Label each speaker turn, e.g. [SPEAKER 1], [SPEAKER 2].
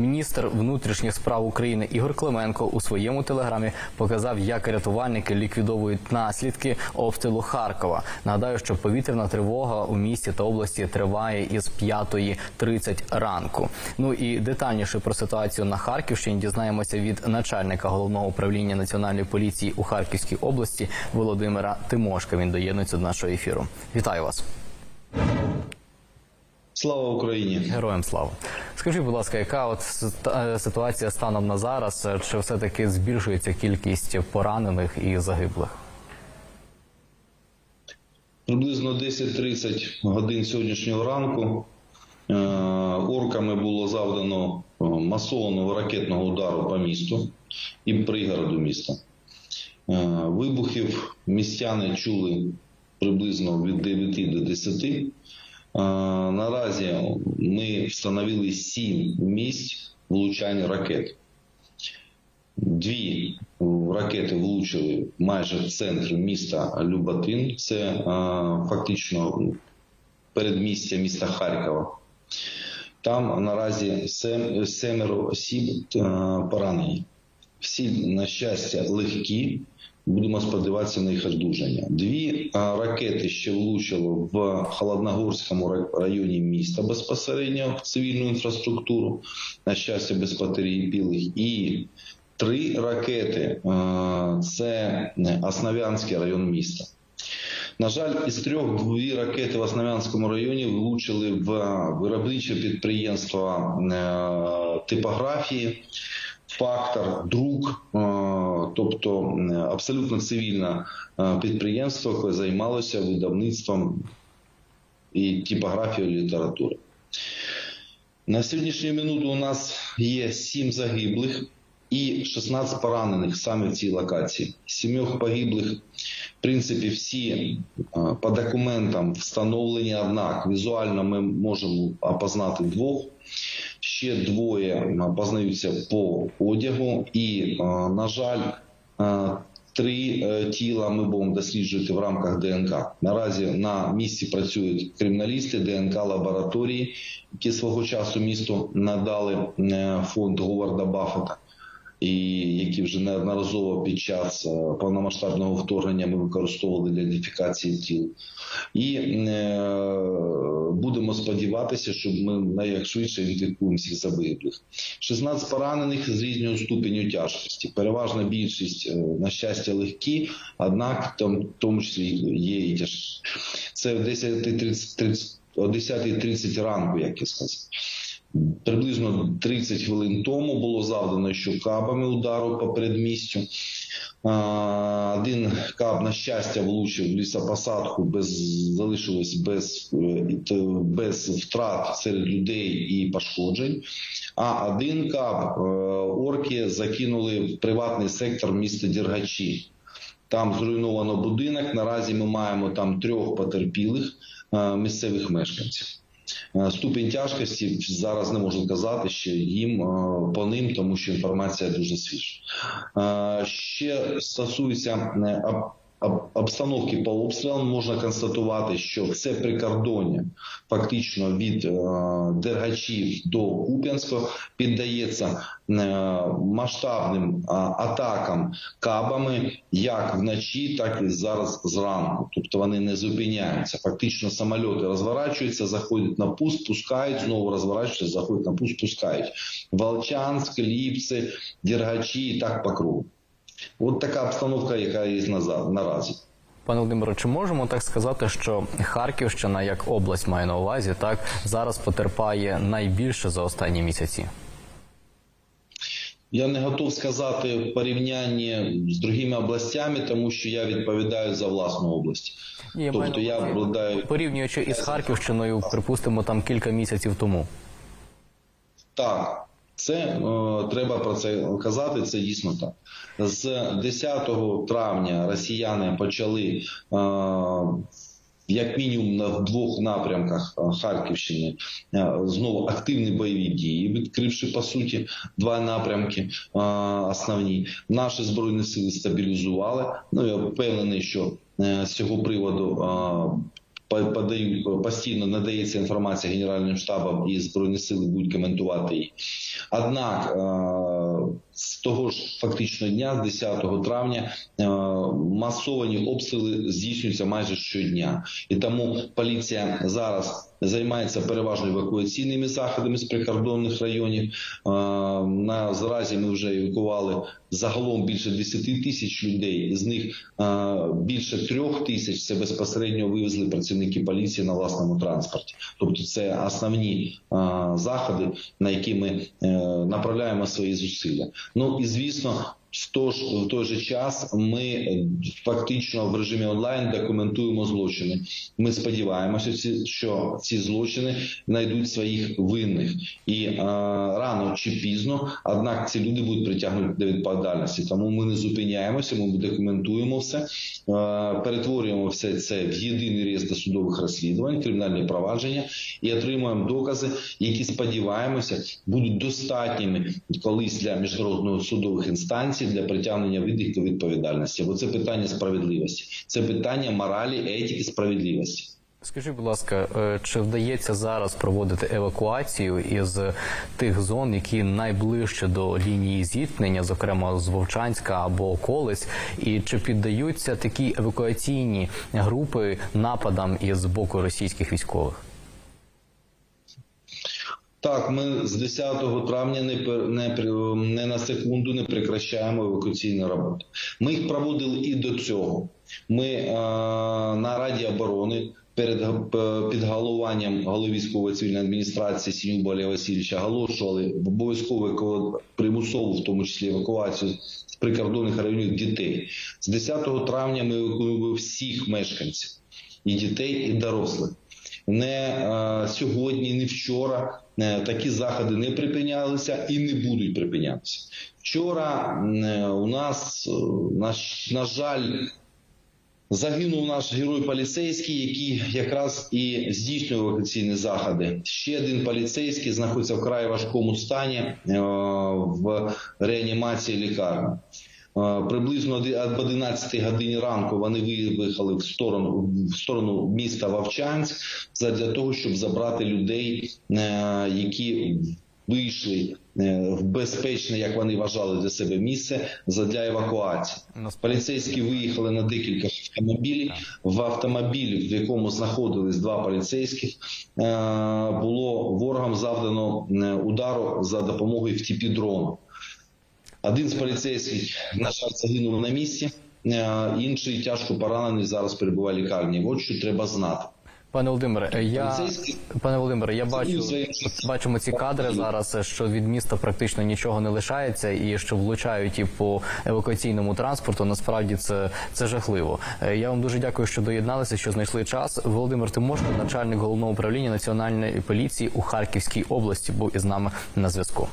[SPEAKER 1] Міністр внутрішніх справ України Ігор Клименко у своєму телеграмі показав, як рятувальники ліквідовують наслідки обстрілу Харкова. Нагадаю, що повітряна тривога у місті та області триває із 5.30 ранку. Ну і детальніше про ситуацію на Харківщині дізнаємося від начальника головного управління національної поліції у Харківській області Володимира Тимошка. Він доєднується до нашого ефіру. Вітаю вас.
[SPEAKER 2] Слава Україні!
[SPEAKER 1] Героям слава. Скажіть, будь ласка, яка от е, ситуація станом на зараз? Е, Чи все таки збільшується кількість поранених і загиблих?
[SPEAKER 2] Приблизно 10.30 годин сьогоднішнього ранку е, орками було завдано масованого ракетного удару по місту і пригороду міста. Вибухів містяни чули приблизно від 9 до 10. Е, Наразі ми встановили 7 місць влучання ракет. Дві ракети влучили майже в центр міста Люботин. Це е, фактично передмістя міста Харкова. Там наразі семеро осіб е, поранені. Всі, на щастя, легкі. Будемо сподіватися на їх одужання. Дві ракети ще влучило в Холодногорському ра- районі міста безпосередньо в цивільну інфраструктуру. На щастя, без потерпілих. І три ракети це Основ'янський район міста. На жаль, із трьох дві ракети в Основ'янському районі влучили в виробниче підприємство типографії, фактор, друк, е, тобто абсолютно цивільне е, підприємство, яке займалося видавництвом і типографією літератури. На сьогоднішню минуту у нас є 7 загиблих і 16 поранених саме в цій локації. Сімьох погиблих, в принципі, всі е, по документам встановлені, однак візуально ми можемо опознати двох. Ще двоє е, познаються по одягу, і, е, на жаль, е, три тіла ми будемо досліджувати в рамках ДНК. Наразі на місці працюють криміналісти, ДНК лабораторії, які свого часу місту надали фонд Говарда Баффета і які вже неодноразово під час е, повномасштабного вторгнення ми використовували для ідентифікації тіл. І е, будемо сподіватися, що ми найшвидше ідентифікуємо всіх загиблих. 16 поранених з різною ступеню тяжкості. Переважна більшість, е, на щастя, легкі, однак там, в тому числі є і тяжкі. Це в 10.30 о 10.30 ранку, як я сказав. Приблизно 30 хвилин тому було завдано що кабами удару по передмістю. Один каб, на щастя, влучив в лісопосадку, без, залишилось без, е, без втрат серед людей і пошкоджень. А один каб е, орки закинули в приватний сектор міста Дергачі. Там зруйновано будинок. Наразі ми маємо там трьох потерпілих е, місцевих мешканців. Е, Ступінь тяжкості зараз не можу казати, що їм е, по ним, тому що інформація дуже свіжа. Е, Ще стосується обстановки по обстрілам, можна констатувати, що все прикордоння фактично від е, Дергачів до Куп'янського піддається е, масштабним атакам кабами як вночі, так і зараз зранку. Тобто вони не зупиняються. Фактично самольоти розворачуються, заходять на пуск, пускають, знову розворачуються, заходять на пуск, пускають. Волчанськ, Ліпси, Дергачі і так по кругу. От така обстановка, яка є наразі.
[SPEAKER 1] Пане Володимире, чи можемо так сказати, що Харківщина як область має на увазі, так зараз потерпає найбільше за останні місяці?
[SPEAKER 2] Я не готов сказати в порівнянні з другими областями, тому що я відповідаю за власну область.
[SPEAKER 1] Ні,
[SPEAKER 2] тобто я обладаю
[SPEAKER 1] порівнюючи із Харківщиною, припустимо, там кілька місяців тому.
[SPEAKER 2] так. Це е, треба про це казати. Це дійсно так. З 10 травня росіяни почали е, як мінімум на двох напрямках е, Харківщини знову активні бойові дії, відкривши по суті два напрямки основні. Наші збройні сили стабілізували. Ну я впевнений, що з цього приводу. По- подають постійно надається інформація Генеральним штабом і збройні сили будуть коментувати її. Однак е, з того ж фактично дня, з 10 травня, е, масовані обстріли здійснюються майже щодня, і тому поліція зараз займається переважно евакуаційними заходами з прикордонних районів. На заразі ми вже евакували загалом більше 10 тисяч людей. З них більше трьох тисяч це безпосередньо вивезли працівники поліції на власному транспорті. Тобто, це основні заходи, на які ми е, направляємо свої зусилля. Ну і звісно. В той, ж, в той же час ми е, фактично в режимі онлайн документуємо злочини. Ми сподіваємося, що ці злочини знайдуть своїх винних і е, рано чи пізно, однак ці люди будуть притягнуті до відповідальності. Тому ми не зупиняємося, ми документуємо все, е, перетворюємо все це в єдиний реєстр судових розслідувань, кримінальні провадження і отримуємо докази, які сподіваємося будуть достатніми колись для міжнародного судових інстанцій для притягнення винних до відповідальності. Бо це питання справедливості, це питання моралі, етики, справедливості.
[SPEAKER 1] Скажіть, будь ласка, е, чи вдається зараз проводити евакуацію із тих зон, які найближче до лінії зіткнення, зокрема з Вовчанська або Колись, і чи піддаються такі евакуаційні групи нападам із боку російських військових?
[SPEAKER 2] Так, ми з 10 травня не не не на секунду не прекращаємо евакуаційну роботу. Ми їх проводили і до цього. Ми е, на Раді оборони перед під головуванням голови військової цивільної адміністрації Сінюба Олега Васильовича оголошували еко- примусову, в тому числі евакуацію з прикордонних районів дітей. З 10 травня ми евакуюємо всіх мешканців і дітей, і дорослих не е, сьогодні, не вчора такі заходи не припинялися і не будуть припинятися. Вчора е, у нас, е, на, жаль, загинув наш герой поліцейський, який якраз і здійснює евакуаційні заходи. Ще один поліцейський знаходиться в край важкому стані е, в реанімації лікарні. Приблизно об 11 годині ранку вони виїхали в сторону в сторону міста Вовчанськ для того, щоб забрати людей, е, які вийшли е, в безпечне, як вони вважали для себе місце задля евакуації. Поліцейські виїхали на декілька автомобілів. В автомобілі, в якому знаходились два поліцейських, е, було ворогам завдано удару за допомогою ФТП-дрону. Один з поліцейських, на жаль, загинув на місці, е, інший тяжко поранений зараз перебуває в лікарні. От що треба знати.
[SPEAKER 1] Пане Володимире, я пане Володимире, я бачу бачимо ці кадри зараз, що від міста практично нічого не лишається, і що влучають і по евакуаційному транспорту. Насправді це, це жахливо. Е, Я вам дуже дякую, що доєдналися, що знайшли час. Володимир Тимошко, начальник головного управління національної поліції у Харківській області, був із нами на зв'язку.